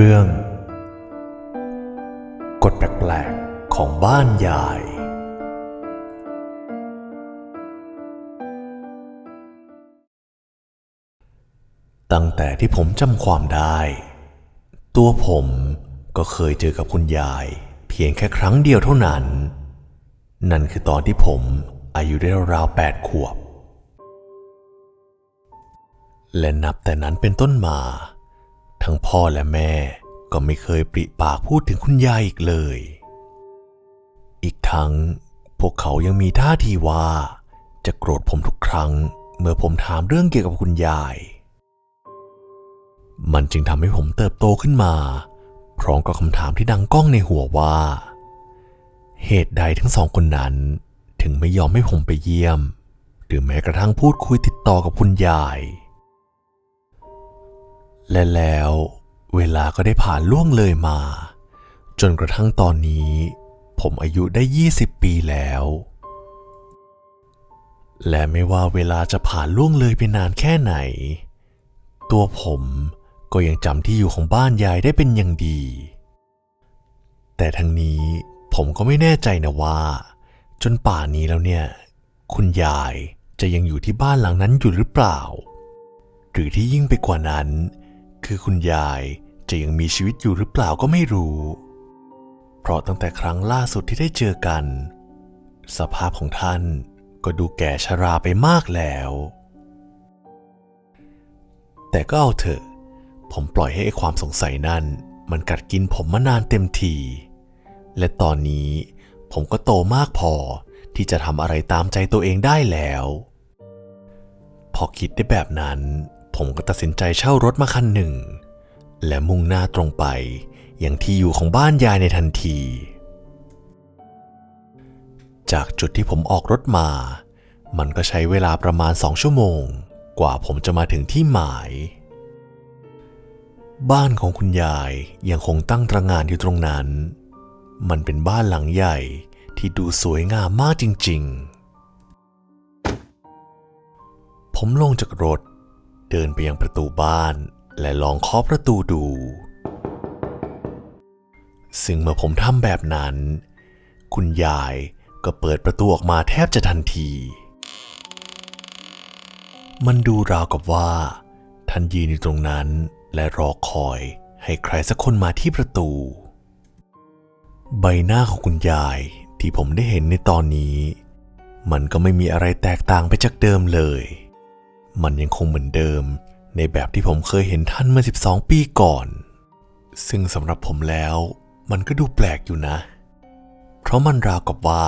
เรื่อง กฎแปลกๆของบ้านยาย ตั้งแต่ที่ผมจำความได้ ตัวผมก็เคยเจอกับคุณยาย เพียงแค่ครั้งเดียวเท่านั้น นั่นคือตอนที่ผมอายุได้ราวแปดขวบ และนับแต่นั้นเป็นต้นมา ทั้งพ่อและแม่ก็ไม่เคยปริปากพูดถึงคุณยายอีกเลย อีกทั้งพวกเขายังมีท่าทีว่า จะโกรธผมทุกครั้ง เมื่อผมถามเรื่องเกี่ยวกับคุณยาย มันจึงทำให้ผมเติบโตขึ้นมา พร้อมกับคำถามที่ดังก้องในหัวว่า เหตุใดทั้งสองคนนั้น ถึงไม่ยอมให้ผมไปเยี่ยม หรือแม้กระทั่งพูดคุยติดต่อกับคุณยาย และแล้วเวลาก็ได้ผ่านล่วงเลยมา จนกระทั่งตอนนี้ ผมอายุได้ 20 ปีแล้ว และไม่ว่าเวลาจะผ่านล่วงเลยไปนานแค่ไหน ตัวผมก็ยังจำที่อยู่ของบ้านยายได้เป็นอย่างดี แต่ทั้งนี้ผมก็ไม่แน่ใจนะว่า จนป่านนี้แล้วเนี่ย คุณยายจะยังอยู่ที่บ้านหลังนั้นอยู่หรือเปล่า หรือที่ยิ่งไปกว่านั้น คือคุณยายจะยังมีชีวิตอยู่หรือเปล่าก็ไม่รู้ เพราะตั้งแต่ครั้งล่าสุดที่ได้เจอกัน สภาพของท่านก็ดูแก่ชราไปมากแล้ว แต่ก็เอาเถอะ ผมปล่อยให้ความสงสัยนั่น มันกัดกินผมมานานเต็มที และตอนนี้ผมก็โตมากพอที่จะทำอะไรตามใจตัวเองได้แล้ว พอคิดได้แบบนั้น ผมก็ตัดสินใจเช่ารถมาคันหนึ่ง และมุ่งหน้าตรงไปยังที่อยู่ของบ้านยายในทันที จากจุดที่ผมออกรถมา มันก็ใช้เวลาประมาณสองชั่วโมง กว่าผมจะมาถึงที่หมาย บ้านของคุณยายยังคงตั้งตระงานอยู่ตรงนั้น มันเป็นบ้านหลังใหญ่ที่ดูสวยงามมากจริง ๆ ผมลงจากรถ เดินไปยังประตูบ้าน และลองเคาะประตูดู ซึ่งเมื่อผมทำแบบนั้น คุณยายก็เปิดประตูออกมาแทบจะทันที มันดูราวกับว่าท่านยืนอยู่ตรงนั้นและรอคอยให้ใครสักคนมาที่ประตู ใบหน้าของคุณยายที่ผมได้เห็นในตอนนี้ มันก็ไม่มีอะไรแตกต่างไปจากเดิมเลย มันยังคงเหมือนเดิม ในแบบที่ผมเคยเห็นท่านเมื่อ 12 ปีก่อน ซึ่งสำหรับผมแล้ว มันก็ดูแปลกอยู่นะ เพราะมันราวกับว่า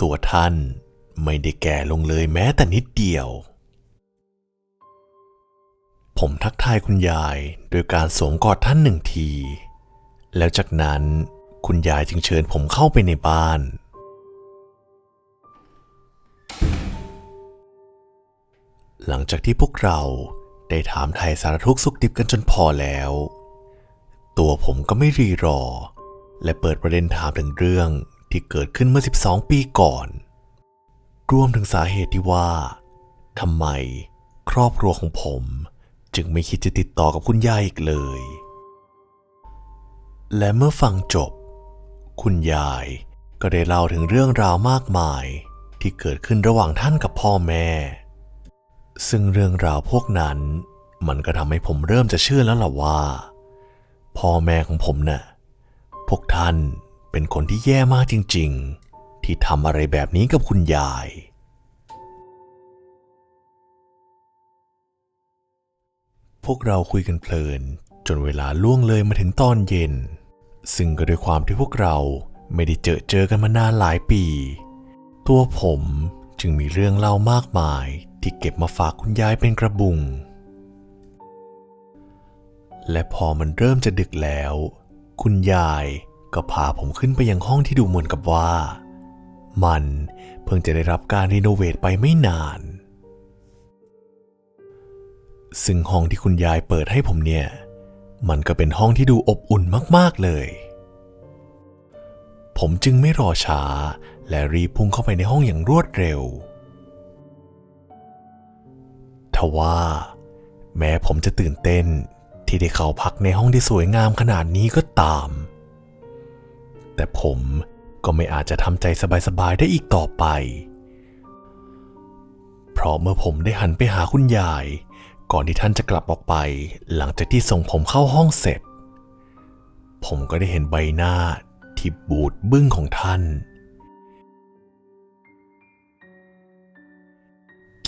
ตัวท่านไม่ได้แก่ลงเลยแม้แต่นิดเดียว ผมทักทายคุณยายโดยการสวมกอดท่านหนึ่งที แล้วจากนั้นคุณยายจึงเชิญผมเข้าไปในบ้าน หลังจากที่พวกเราได้ถามไทยสารทุกสุขดิบกันจนพอแล้ว ตัวผมก็ไม่รีรอ และเปิดประเด็นถามถึงเรื่องที่เกิดขึ้นเมื่อ 12 ปีก่อน รวมถึงสาเหตุที่ว่าทำไมครอบครัวของผม จึงไม่คิดจะติดต่อกับคุณยายอีกเลย และเมื่อฟังจบ คุณยายก็ได้เล่าถึงเรื่องราวมากมายที่เกิดขึ้นระหว่างท่านกับพ่อแม่ ซึ่งเรื่องราวพวกนั้น มันก็ทำให้ผมเริ่มจะเชื่อแล้วล่ะว่า พ่อแม่ของผมน่ะพวกท่านเป็นคนที่แย่มากจริง ๆ ที่ทำอะไรแบบนี้กับคุณยาย พวกเราคุยกันเพลิน จนเวลาล่วงเลยมาถึงตอนเย็น ซึ่งก็ด้วยความที่พวกเราไม่ได้เจอเจอกันมานานหลายปี ตัวผม จึงมีเรื่องเล่ามากมายที่เก็บมาฝากคุณยายเป็นกระบุง และพอมันเริ่มจะดึกแล้ว คุณยายก็พาผมขึ้นไปยังห้องที่ดูเหมือนกับว่า มันเพิ่งจะได้รับการรีโนเวทไปไม่นาน ซึ่งห้องที่คุณยายเปิดให้ผมเนี่ย มันก็เป็นห้องที่ดูอบอุ่นมากๆเลย ผมจึงไม่รอช้า และรีพุ่งเข้าไปในห้องอย่างรวดเร็ว ทว่า แม้ผมจะตื่นเต้นที่ได้เข้าพักในห้องที่สวยงามขนาดนี้ก็ตาม แต่ผมก็ไม่อาจจะทำใจสบายๆได้อีกต่อไป เพราะเมื่อผมได้หันไปหาคุณยาย ก่อนที่ท่านจะกลับออกไป หลังจากที่ส่งผมเข้าห้องเสร็จ ผมก็ได้เห็นใบหน้าที่บูดบึ้งของท่าน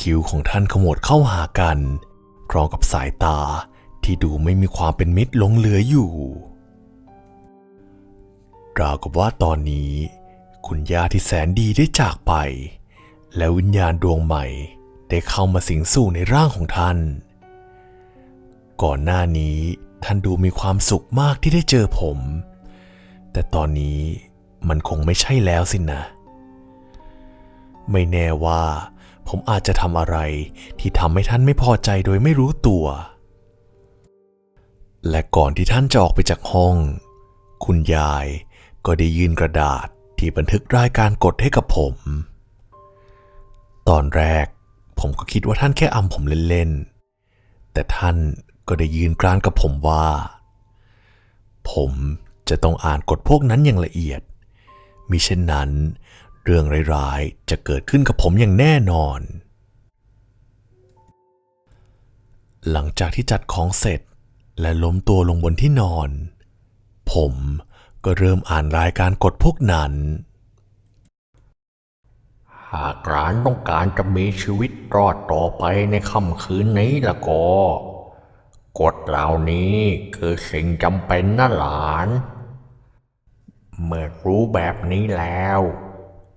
คิ้วของท่านขมวดเข้าหากันพร้อมกับสายตาที่ดูไม่มีความเป็นมิตรหลงเหลืออยู่ ราวกับว่าตอนนี้ คุณย่าที่แสนดีได้จากไป และวิญญาณดวงใหม่ได้เข้ามาสิงสู่ในร่างของท่าน ก่อนหน้านี้ท่านดูมีความสุขมากที่ได้เจอผม แต่ตอนนี้มันคงไม่ใช่แล้วสินะ ไม่แน่ว่า ผมอาจจะทำอะไรที่ทำให้ท่านไม่พอใจโดยไม่รู้ตัว และก่อนที่ท่านจะออกไปจากห้อง คุณยายก็ได้ยื่นกระดาษที่บันทึกรายการกดให้กับผม ตอนแรกผมก็คิดว่าท่านแค่อำผมเล่นๆ แต่ท่านก็ได้ยืนกรานกับผมว่า ผมจะต้องอ่านกฎพวกนั้นอย่างละเอียดมิเช่นนั้น เรื่องร้ายๆ จะเกิดขึ้นกับผมอย่างแน่นอน หลังจากที่จัดของเสร็จและล้มตัวลงบนที่นอน ผมก็เริ่มอ่านรายการกฎพวกนั้น หากหลานต้องการจะมีชีวิตรอดต่อไปในค่ำคืนนี้ละก็กฎเหล่านี้คือสิ่งจำเป็นนะหลาน เมื่อรู้แบบนี้แล้ว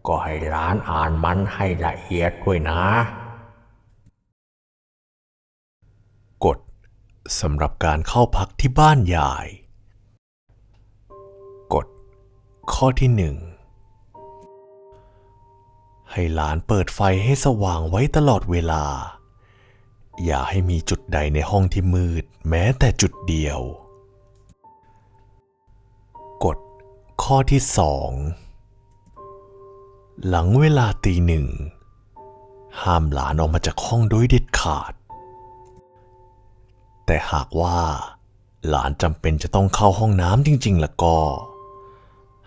ก็ให้หลานอ่านมันให้ละเอียดด้วยนะ กฎสำหรับการเข้าพักที่บ้านยาย กฎข้อที่หนึ่งให้หลานเปิดไฟให้สว่างไว้ตลอดเวลา อย่าให้มีจุดใดในห้องที่มืดแม้แต่จุดเดียว กฎข้อที่สอง หลังเวลาตีหนึ่ง ห้ามหลานออกมาจากห้องโดยเด็ดขาด แต่หากว่า หลานจำเป็นจะต้องเข้าห้องน้ำจริง ๆ แล้วก็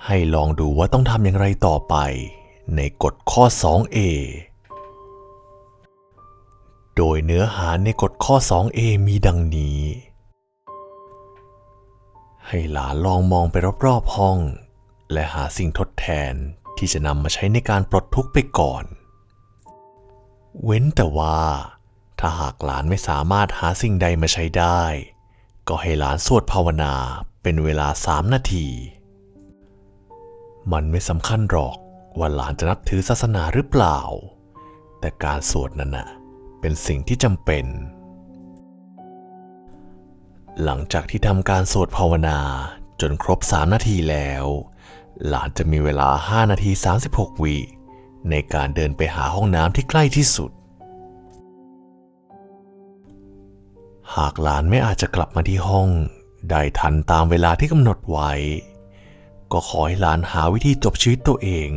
ให้ลองดูว่าต้องทำอย่างไรต่อไป ในกฎข้อ 2a โดยเนื้อหาในกฎข้อ 2a มีดังนี้ ให้หลานลองมองไปรอบๆห้อง และหาสิ่งทดแทน ที่จะนำมาใช้ในการปลดทุกข์ไปก่อน เว้นแต่ว่า ถ้าหากหลานไม่สามารถหาสิ่งใดมาใช้ได้ ก็ให้หลานสวดภาวนาเป็นเวลาสามนาที มันไม่สำคัญหรอกว่าหลานจะนับถือศาสนาหรือเปล่า แต่การสวดนั้นนะเป็นสิ่งที่จำเป็น หลังจากที่ทำการสวดภาวนาจนครบ3นาทีแล้ว หลานจะมีเวลา 5 นาที 36วิในการเดินไปหาห้องน้ำที่ใกล้ที่สุด หากหลานไม่อาจจะกลับมาที่ห้อง ได้ทันตามเวลาที่กำหนดไว้ ก็ขอให้หลานหาวิธีจบชีวิตตัวเอง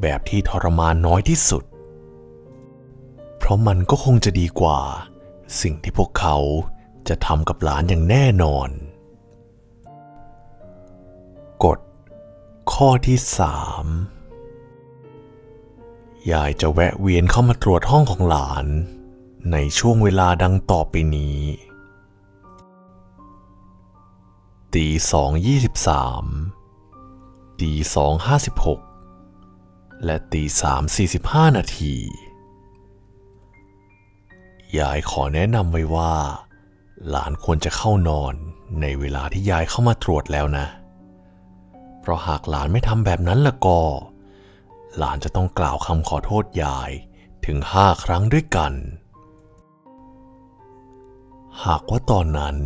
แบบที่ทรมานน้อยที่สุด เพราะมันก็คงจะดีกว่า สิ่งที่พวกเขาจะทำกับหลานอย่างแน่นอน ข้อที่สามยายจะแวะเวียนเข้ามาตรวจห้องของหลาน ในช่วงเวลาดังต่อไปนี้ตีสองยี่สิบสามตีสองห้าสิบหกและตีสามสี่สิบห้านาที ยายขอแนะนำไว้ว่า หลานควรจะเข้านอนในเวลาที่ยายเข้ามาตรวจแล้วนะ เพราะหากหลานไม่ทำแบบนั้นละก็ หลานจะต้องกล่าวคำขอโทษยายถึงห้าครั้งด้วยกัน หากว่าตอนนั้น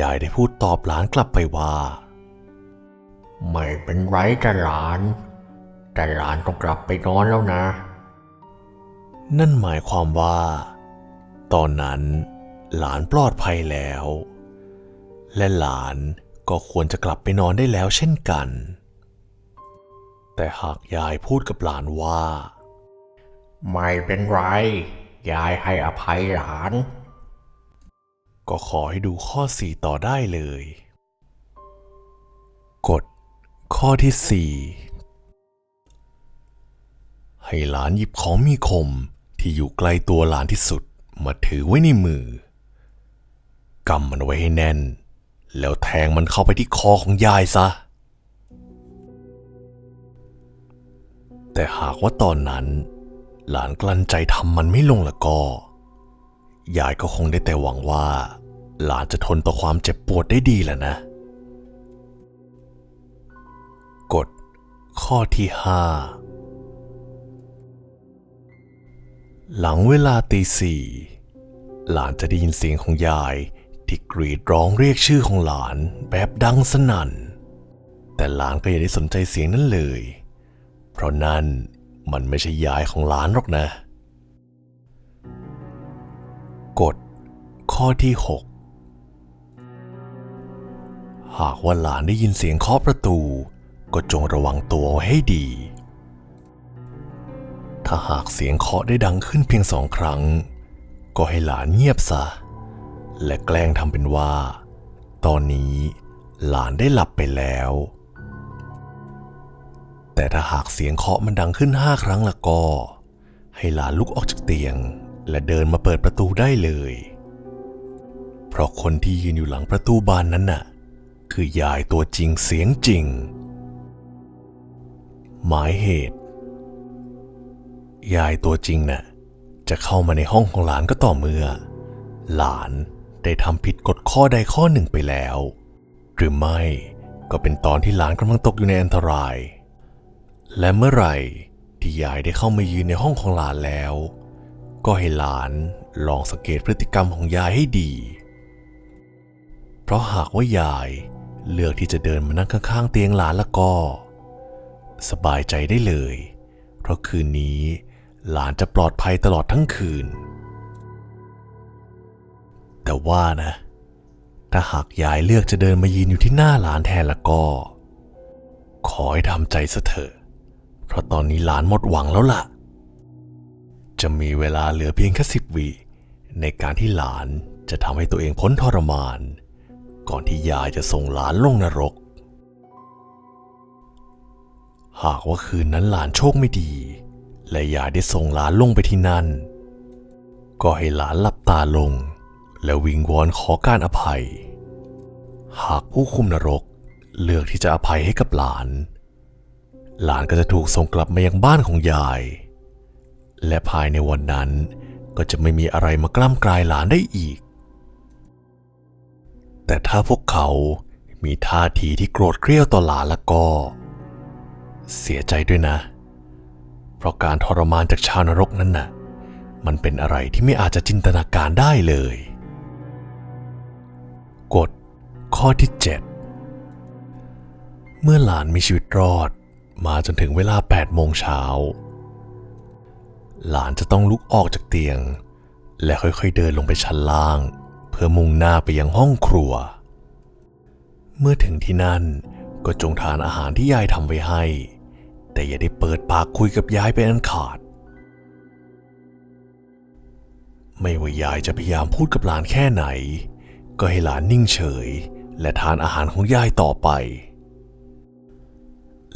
ยายได้พูดตอบหลานกลับไปว่า ไม่เป็นไรจ้ะหลาน แต่หลานต้องกลับไปนอนแล้วนะ นั่นหมายความว่า ตอนนั้นหลานปลอดภัยแล้ว และหลาน ก็ควรจะกลับไปนอนได้แล้วเช่นกัน แต่หากยายพูดกับหลานว่า ไม่เป็นไร ยายให้อภัยหลาน ก็ขอให้ดูข้อ4ต่อได้เลย กฎข้อที่4ให้หลานหยิบของมีคมที่อยู่ใกล้ตัวหลานที่สุดมาถือไว้ในมือกำมันไว้ให้แน่น แล้วแทงมันเข้าไปที่คอของยายซะ แต่หากว่าตอนนั้น หลานกลั้นใจทำมันไม่ลงละก็ ยายก็คงได้แต่หวังว่า หลานจะทนต่อความเจ็บปวดได้ดีแหละนะ กฎข้อที่ห้าหลังเวลาตีสี่หลานจะได้ยินเสียงของยาย ที่กรีดร้องเรียกชื่อของหลานแบบดังสนั่น แต่หลานก็อย่าได้สนใจเสียงนั้นเลย เพราะนั่นมันไม่ใช่ยายของหลานหรอกนะ กฎข้อที่ 6 หากว่าหลานได้ยินเสียงเคาะประตู ก็จงระวังตัวให้ดี ถ้าหากเสียงเคาะได้ดังขึ้นเพียงสองครั้ง ก็ให้หลานเงียบซะ และแกล้งทำเป็นว่า ตอนนี้หลานได้หลับไปแล้ว แต่ถ้าหากเสียงเคาะมันดังขึ้นห้าครั้งละก็ ให้หลานลุกออกจากเตียง และเดินมาเปิดประตูได้เลย เพราะคนที่ยืนอยู่หลังประตูบานนั้นน่ะ คือยายตัวจริงเสียงจริง หมายเหตุ ยายตัวจริงน่ะจะเข้ามาในห้องของหลานก็ต่อเมื่อ หลาน ได้ทำผิดกฎข้อใดข้อหนึ่งไปแล้ว หรือไม่ก็เป็นตอนที่หลานกำลังตกอยู่ในอันตราย และเมื่อไหร่ที่ยายได้เข้ามายืนในห้องของหลานแล้ว ก็ให้หลานลองสังเกตพฤติกรรมของยายให้ดี เพราะหากว่ายายเลือกที่จะเดินมานั่งข้างๆเตียงหลานแล้วก็ สบายใจได้เลย เพราะคืนนี้หลานจะปลอดภัยตลอดทั้งคืน แต่ว่านะ ถ้าหากยายเลือกจะเดินมายืนอยู่ที่หน้าหลานแทนแล้วก็ ขอให้ทำใจซะเถอะ เพราะตอนนี้หลานหมดหวังแล้วล่ะ จะมีเวลาเหลือเพียงแค่สิบวิในการที่หลานจะทำให้ตัวเองพ้นทรมาน ก่อนที่ยายจะส่งหลานลงนรก หากว่าคืนนั้นหลานโชคไม่ดี และยายได้ส่งหลานลงไปที่นั่น ก็ให้หลานหลับตาลง และวิงวอนขอการอภัย หากผู้คุมนรกเลือกที่จะอภัยให้กับหลาน หลานก็จะถูกส่งกลับมายังบ้านของยาย และภายในวันนั้นก็จะไม่มีอะไรมากล้ำกลายหลานได้อีก แต่ถ้าพวกเขามีท่าทีที่โกรธเกรี้ยวต่อหลานแล้วก็ เสียใจด้วยนะ เพราะการทรมานจากชาวนรกนั้นน่ะ มันเป็นอะไรที่ไม่อาจจะจินตนาการได้เลย กฎข้อที่ 7 เมื่อหลานมีชีวิตรอดมาจนถึงเวลา 8 โมงเช้า หลานจะต้องลุกออกจากเตียง และค่อยๆเดินลงไปชั้นล่าง เพื่อมุ่งหน้าไปยังห้องครัว เมื่อถึงที่นั่นก็จงทานอาหารที่ยายทำไว้ให้ แต่อย่าได้เปิดปากคุยกับยายเป็นอันขาด ไม่ว่ายายจะพยายามพูดกับหลานแค่ไหน ก็ให้หลานนิ่งเฉย และทานอาหารของยายต่อไป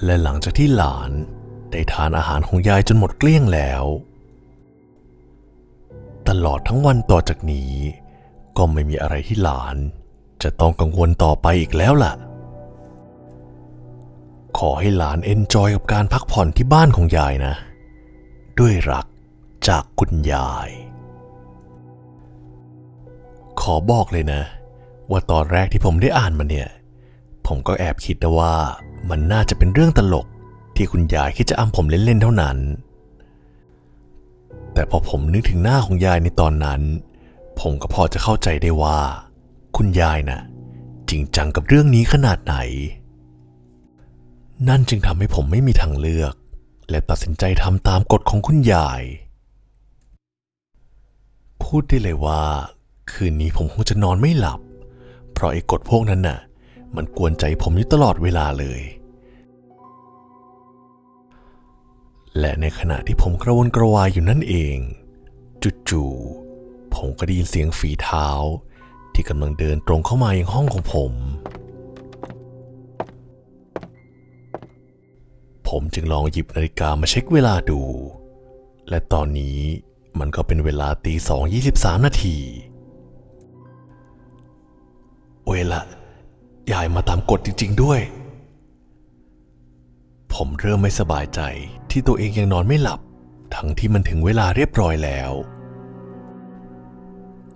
และหลังจากที่หลานได้ทานอาหารของยายจนหมดเกลี้ยงแล้ว ตลอดทั้งวันต่อจากนี้ ก็ไม่มีอะไรที่หลานจะต้องกังวลต่อไปอีกแล้วล่ะ ขอให้หลานเอนจอยกับการพักผ่อนที่บ้านของยายนะ ด้วยรักจากคุณยาย ขอบอกเลยนะ ว่าตอนแรกที่ผมได้อ่านมันเนี่ย ผมก็แอบคิดนะว่ามันน่าจะเป็นเรื่องตลกที่คุณยายคิดจะอ้ำผมเล่นๆเท่านั้น แต่พอผมนึกถึงหน้าของยายในตอนนั้น ผมก็พอจะเข้าใจได้ว่า คุณยายน่ะจริงจังกับเรื่องนี้ขนาดไหน นั่นจึงทำให้ผมไม่มีทางเลือก และตัดสินใจทำตามกฎของคุณยาย พูดได้เลยว่า คืนนี้ผมคงจะนอนไม่หลับ เพราะไอ้กฎพวกนั้นน่ะ มันกวนใจผมอยู่ตลอดเวลาเลย และในขณะที่ผมกระวนกระวายอยู่นั่นเอง จู่ๆผมก็ได้ยินเสียงฝีเท้า ที่กำลังเดินตรงเข้ามายังห้องของผม ผมจึงลองหยิบนาฬิกามาเช็คเวลาดู และตอนนี้มันก็เป็นเวลาตีสองยี่สิบสามนาที เวลายายมาตามกฎจริง ๆ ด้วย ผมเริ่มไม่สบายใจที่ตัวเองยังนอนไม่หลับ ทั้งที่มันถึงเวลาเรียบร้อยแล้ว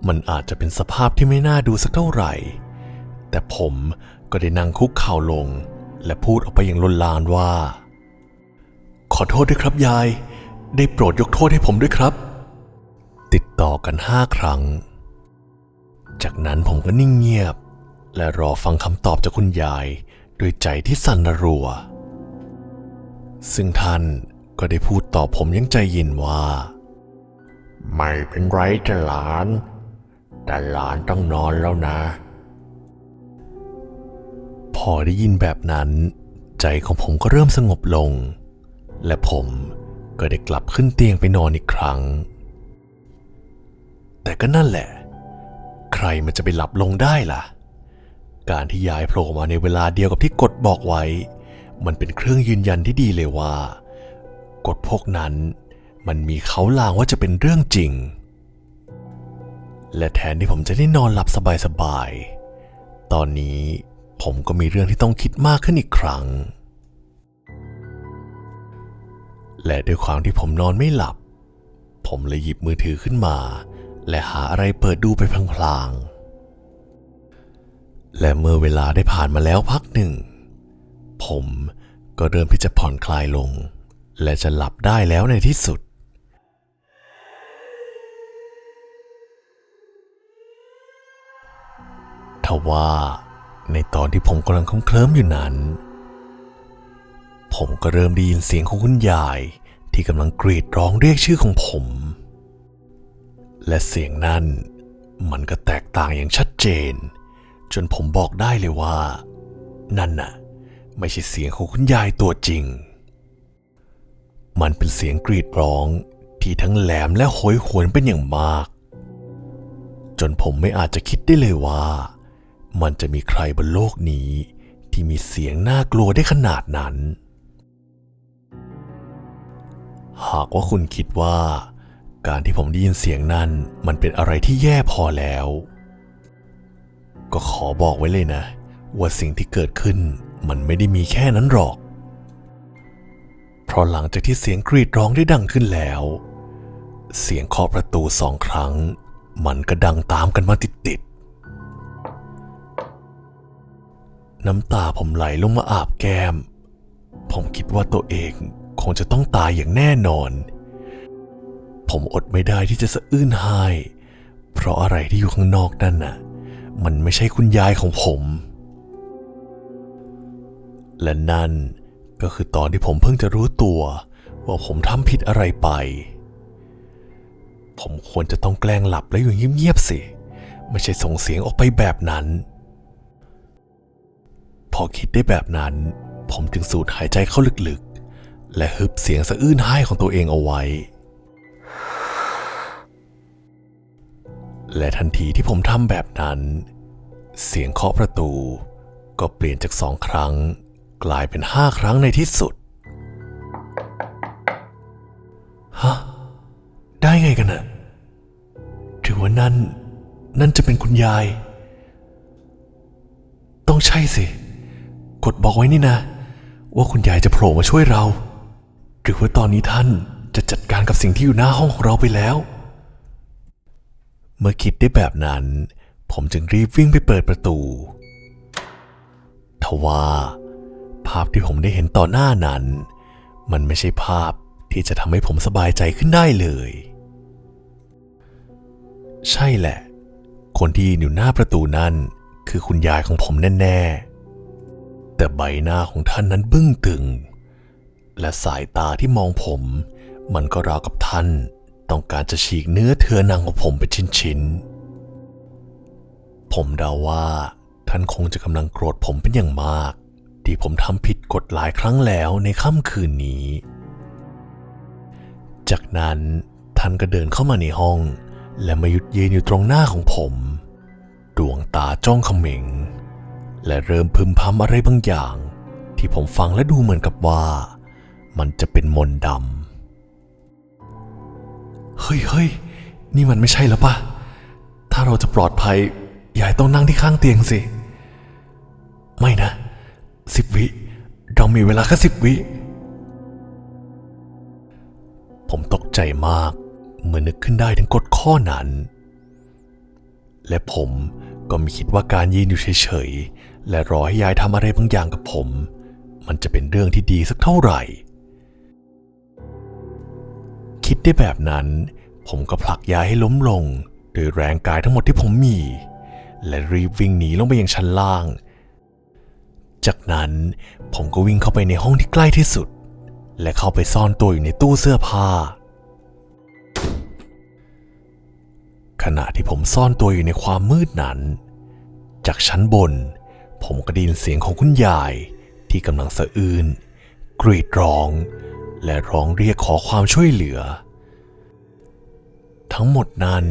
มันอาจจะเป็นสภาพที่ไม่น่าดูสักเท่าไหร่ แต่ผมก็ได้นั่งคุกเข่าลง และพูดออกไปอย่างลนลานว่า ขอโทษด้วยครับยาย ได้โปรดยกโทษให้ผมด้วยครับ ติดต่อกันห้าครั้ง จากนั้นผมก็นิ่งเงียบ และรอฟังคำตอบจากคุณยายด้วยใจที่สั่นระรัว ซึ่งท่านก็ได้พูดตอบผมยังใจเย็นว่า ไม่เป็นไรจ้ะหลาน แต่หลานต้องนอนแล้วนะ พอได้ยินแบบนั้น ใจของผมก็เริ่มสงบลง และผมก็ได้กลับขึ้นเตียงไปนอนอีกครั้ง แต่ก็นั่นแหละ ใครมันจะไปหลับลงได้ล่ะ การที่ยายโผล่มาในเวลาเดียวกับที่กฎบอกไว้ มันเป็นเครื่องยืนยันที่ดีเลยว่ากฎพวกนั้น มันมีเขาลางว่าจะเป็นเรื่องจริง และแทนที่ผมจะได้นอนหลับสบายๆ ตอนนี้ผมก็มีเรื่องที่ต้องคิดมากขึ้นอีกครั้ง และด้วยความที่ผมนอนไม่หลับ ผมเลยหยิบมือถือขึ้นมา และหาอะไรเปิดดูไปพลางๆ และเมื่อเวลาได้ผ่านมาแล้วพักหนึ่ง ผมก็เริ่มที่จะผ่อนคลายลง และจะหลับได้แล้วในที่สุด ทว่าในตอนที่ผมกำลังเคลิ้มอยู่นั้น ผมก็เริ่มได้ยินเสียงของคุณยายที่กำลังกรีดร้องเรียกชื่อของผม และเสียงนั้นมันก็แตกต่างอย่างชัดเจน จนผมบอกได้เลยว่า นั่นน่ะ ไม่ใช่เสียงของคุณยายตัวจริง มันเป็นเสียงกรีดร้องที่ทั้งแหลมและโหยหวนเป็นอย่างมาก จนผมไม่อาจจะคิดได้เลยว่า มันจะมีใครบนโลกนี้ที่มีเสียงน่ากลัวได้ขนาดนั้น หากว่าคุณคิดว่า การที่ผมได้ยินเสียงนั้นมันเป็นอะไรที่แย่พอแล้ว ก็ขอบอกไว้เลยนะ ว่าสิ่งที่เกิดขึ้นมันไม่ได้มีแค่นั้นหรอก เพราะหลังจากที่เสียงกรีดร้องได้ดังขึ้นแล้ว เสียงเคาะประตูสองครั้ง มันก็ดังตามกันมาติดๆ น้ำตาผมไหลลงมาอาบแก้ม ผมคิดว่าตัวเองคงจะต้องตายอย่างแน่นอน ผมอดไม่ได้ที่จะสะอื้นไห้ เพราะอะไรที่อยู่ข้างนอกนั่นน่ะ มันไม่ใช่คุณยายของผม และนั่นก็คือตอนที่ผมเพิ่งจะรู้ตัวว่าผมทำผิดอะไรไป ผมควรจะต้องแกล้งหลับแล้วอยู่เงียบๆสิ ไม่ใช่ส่งเสียงออกไปแบบนั้น พอคิดได้แบบนั้น ผมจึงสูดหายใจเข้าลึกๆ และฮึบเสียงสะอื้นไห้ของตัวเองเอาไว้ และทันทีที่ผมทำแบบนั้น เสียงเคาะประตู ก็เปลี่ยนจากสองครั้ง กลายเป็นห้าครั้งในที่สุด ฮะ ได้ไงกันน่ะถือว่านั่น นั่นจะเป็นคุณยาย ต้องใช่สิกดบอกไว้นี่นะ ว่าคุณยายจะโผล่มาช่วยเรา หรือว่าตอนนี้ท่านจะจัดการกับสิ่งที่อยู่หน้าห้องของเราไปแล้ว เมื่อคิดได้แบบนั้น ผมจึงรีบวิ่งไปเปิดประตู ทว่าภาพที่ผมได้เห็นต่อหน้านั้น มันไม่ใช่ภาพที่จะทำให้ผมสบายใจขึ้นได้เลย ใช่แหละ คนที่อยู่หน้าประตูนั่นคือคุณยายของผมแน่ ๆ แต่ใบหน้าของท่านนั้นบึ้งตึง และสายตาที่มองผม มันก็ราวกับท่าน ต้องการจะฉีกเนื้อเทือหนังของผมเป็นชิ้นๆ ผมเดาว่าท่านคงจะกำลังโกรธผมเป็นอย่างมาก ที่ผมทำผิดกฎหลายครั้งแล้วในค่ำคืนนี้ จากนั้นท่านก็เดินเข้ามาในห้อง และมาหยุดยืนอยู่ตรงหน้าของผม ดวงตาจ้องเขม็ง และเริ่มพึมพำอะไรบางอย่าง ที่ผมฟังและดูเหมือนกับว่า มันจะเป็นมนต์ดำ เฮ้ยเฮ้ยนี่มันไม่ใช่แล้วปะถ้าเราจะปลอดภัยยายต้องนั่งที่ข้างเตียงสิ ไม่นะสิบวิ เรามีเวลาแค่สิบวิ ผมตกใจมาก เมื่อนึกขึ้นได้ถึงกฎข้อนั้น และผมก็ไม่คิดว่าการยืนอยู่เฉยๆ และรอให้ยายทำอะไรบางอย่างกับผม มันจะเป็นเรื่องที่ดีสักเท่าไหร่ คิดได้แบบนั้น ผมก็ผลักยายให้ล้มลงโดยแรงกายทั้งหมดที่ผมมี และรีบวิ่งหนีลงไปยังชั้นล่าง จากนั้นผมก็วิ่งเข้าไปในห้องที่ใกล้ที่สุด และเข้าไปซ่อนตัวอยู่ในตู้เสื้อผ้า ขณะที่ผมซ่อนตัวอยู่ในความมืดนั้น จากชั้นบน ผมก็ได้ยินเสียงของคุณยายที่กำลังสะอื้นกรีดร้อง และร้องเรียกขอความช่วยเหลือ ทั้งหมดนั้น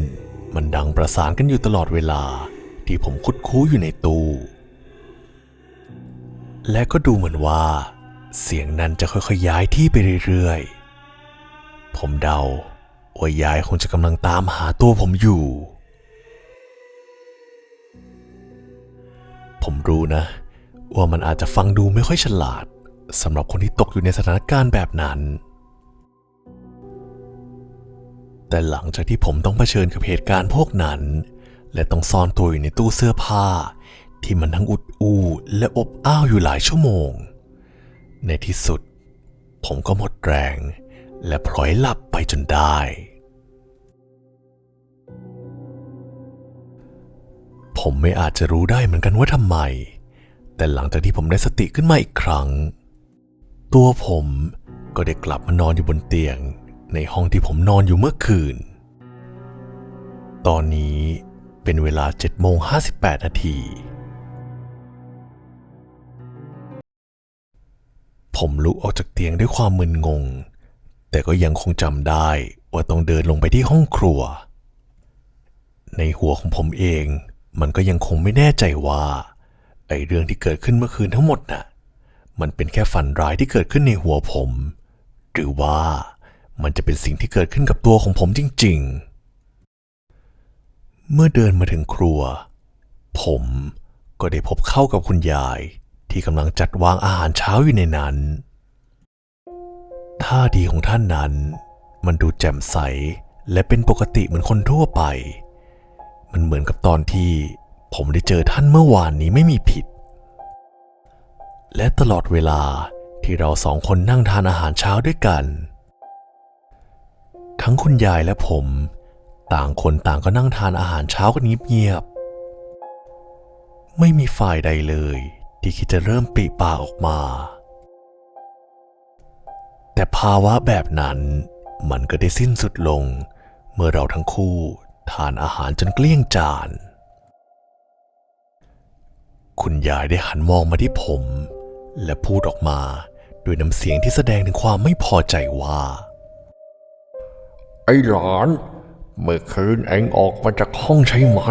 มันดังประสานกันอยู่ตลอดเวลาที่ผมคุดคู้อยู่ในตู้ และก็ดูเหมือนว่า เสียงนั้นจะค่อยๆย้ายที่ไปเรื่อยๆ ผมเดาว่ายายคงจะกำลังตามหาตัวผมอยู่ ผมรู้นะ ว่ามันอาจจะฟังดูไม่ค่อยฉลาด สำหรับคนที่ตกอยู่ในสถานการณ์แบบนั้น แต่หลังจากที่ผมต้องเผชิญกับเหตุการณ์พวกนั้น และต้องซ่อนตัวอยู่ในตู้เสื้อผ้า ที่มันทั้งอุดอู้และอบอ้าวอยู่หลายชั่วโมง ในที่สุด ผมก็หมดแรง และพลอยหลับไปจนได้ผมไม่อาจจะรู้ได้เหมือนกันว่าทำไม แต่หลังจากที่ผมได้สติขึ้นมาอีกครั้ง ตัวผมก็ได้กลับมานอนอยู่บนเตียงในห้องที่ผมนอนอยู่เมื่อคืน ตอนนี้เป็นเวลา7โมง58 นาที ผมลุกออกจากเตียงด้วยความมึนงง แต่ก็ยังคงจำได้ว่าต้องเดินลงไปที่ห้องครัว ในหัวของผมเองมันก็ยังคงไม่แน่ใจว่า ไอ้เรื่องที่เกิดขึ้นเมื่อคืนทั้งหมดน่ะ มันเป็นแค่ฝันร้ายที่เกิดขึ้นในหัวผม หรือว่ามันจะเป็นสิ่งที่เกิดขึ้นกับตัวของผมจริง ๆ เมื่อเดินมาถึงครัว ผมก็ได้พบเข้ากับคุณยายที่กำลังจัดวางอาหารเช้าอยู่ในนั้น ท่าทีของท่านนั้น มันดูแจ่มใสและเป็นปกติเหมือนคนทั่วไป มันเหมือนกับตอนที่ผมได้เจอท่านเมื่อวานนี้ไม่มีผิด และตลอดเวลาที่เราสองคนนั่งทานอาหารเช้าด้วยกัน ทั้งคุณยายและผม ต่างคนต่างก็นั่งทานอาหารเช้ากันเงียบๆไม่มีฝ่ายใดเลย ที่คิดจะเริ่มปริปากออกมา แต่ภาวะแบบนั้นมันก็ได้สิ้นสุดลง เมื่อเราทั้งคู่ทานอาหารจนเกลี้ยงจาน คุณยายได้หันมองมาที่ผม และพูดออกมาด้วยน้ำเสียงที่แสดงถึงความไม่พอใจว่า ไอ้หลาน เมื่อคืนเองออกมาจากห้องใช่ไหม